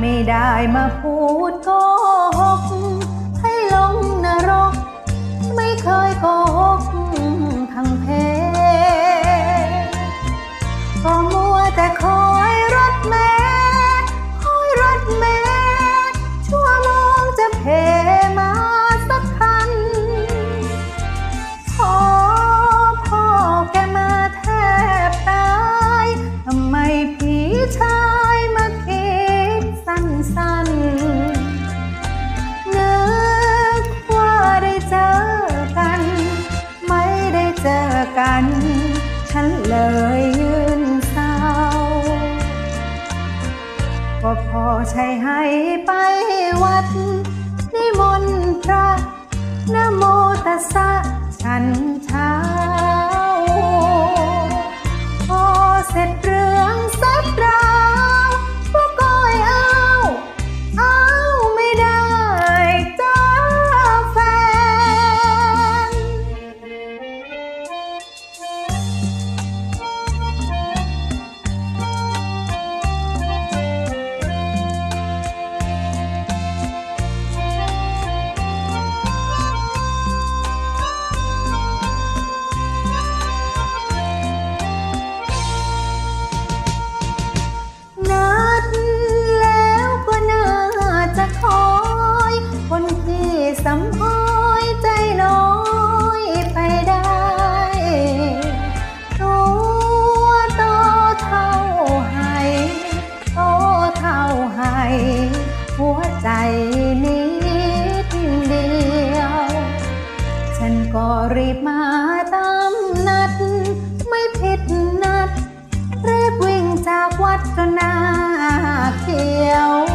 ไม่ได้มาพูดโกหก ให้ลงนรก ไม่เคยโกหกทางเพก็มัวแต่คอยรถแม่ ฉันเลยยืนเศร้า ก็พอใช้ให้ไปวัด นิมนต์พระนโมตัสสะฉันช้า มาตามนัด ไม่ผิดนัดรีบวิ่งจากวัดก็นาเขียว